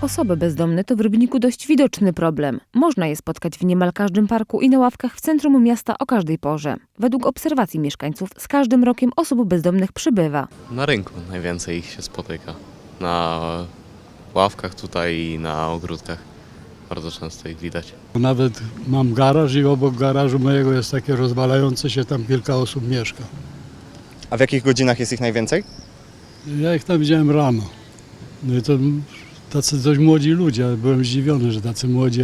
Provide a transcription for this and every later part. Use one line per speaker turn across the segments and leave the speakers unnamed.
Osoby bezdomne to w Rybniku dość widoczny problem. Można je spotkać w niemal każdym parku i na ławkach w centrum miasta o każdej porze. Według obserwacji mieszkańców z każdym rokiem osób bezdomnych przybywa.
Na rynku najwięcej ich się spotyka. Na ławkach tutaj i na ogródkach. Bardzo często ich widać.
Nawet mam garaż i obok garażu mojego jest takie rozwalające się, tam kilka osób mieszka.
A w jakich godzinach jest ich najwięcej?
Ja ich tam widziałem rano. No i to tacy dość młodzi ludzie, ale byłem zdziwiony, że tacy młodzi,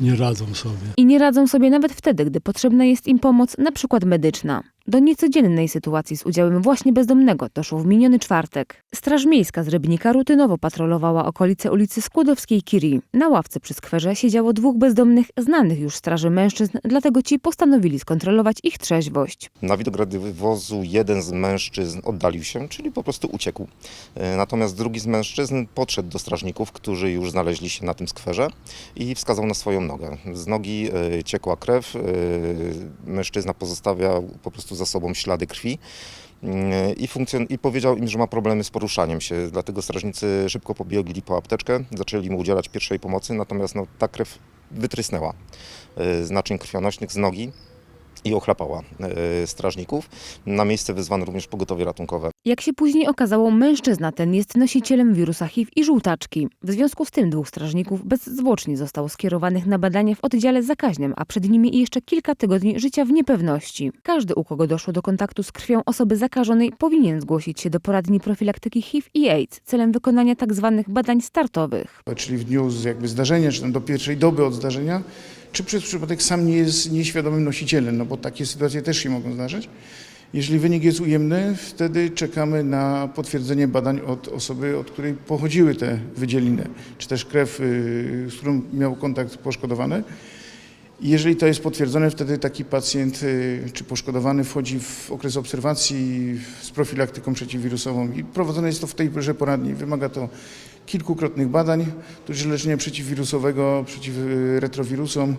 nie radzą sobie.
I nie radzą sobie nawet wtedy, gdy potrzebna jest im pomoc, na przykład medyczna. Do niecodziennej sytuacji z udziałem właśnie bezdomnego doszło w miniony czwartek. Straż Miejska z Rybnika rutynowo patrolowała okolice ulicy Skłodowskiej-Curie. Na ławce przy skwerze siedziało dwóch bezdomnych, znanych już straży mężczyzn, dlatego ci postanowili skontrolować ich trzeźwość.
Na widok radiowozu jeden z mężczyzn oddalił się, czyli po prostu uciekł. E, Natomiast drugi z mężczyzn podszedł do strażników, którzy już znaleźli się na tym skwerze i wskazał na swoją nogę. Z nogi e, ciekła krew, e, mężczyzna pozostawiał po prostu za sobą ślady krwi. e, I, funkcjon- I powiedział im, że ma problemy z poruszaniem się, dlatego strażnicy szybko pobiegli po apteczkę, zaczęli mu udzielać pierwszej pomocy, natomiast no, ta krew wytrysnęła e, z naczyń krwionośnych z nogi i ochlapała e, strażników. Na miejsce wezwano również pogotowie ratunkowe.
Jak się później okazało, mężczyzna ten jest nosicielem wirusa HIV i żółtaczki. W związku z tym dwóch strażników bezzwłocznie zostało skierowanych na badania w oddziale zakaźnym, a przed nimi jeszcze kilka tygodni życia w niepewności. Każdy, u kogo doszło do kontaktu z krwią osoby zakażonej, powinien zgłosić się do poradni profilaktyki HIV i AIDS celem wykonania tzw. badań startowych.
czyli w dniu z jakby zdarzenia, czy do pierwszej doby od zdarzenia, czy przez przypadek sam nie jest nieświadomym nosicielem, no bo takie sytuacje też się mogą zdarzyć. Jeżeli wynik jest ujemny, wtedy czekamy na potwierdzenie badań od osoby, od której pochodziły te wydzieliny, czy też krew, y, z którą miał kontakt poszkodowany. Jeżeli to jest potwierdzone, wtedy taki pacjent y, czy poszkodowany wchodzi w okres obserwacji z profilaktyką przeciwwirusową i prowadzone jest to w tejże poradni. Wymaga to kilkukrotnych badań, tudzież leczenia przeciwwirusowego, przeciw y, retrowirusom.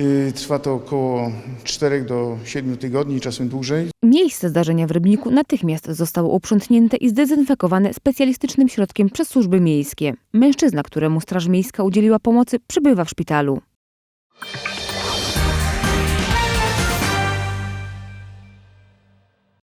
Y, Trwa to około 4 do 7 tygodni, czasem dłużej.
Miejsce zdarzenia w Rybniku natychmiast zostało uprzątnięte i zdezynfekowane specjalistycznym środkiem przez służby miejskie. Mężczyzna, któremu Straż Miejska udzieliła pomocy, przybywa w szpitalu.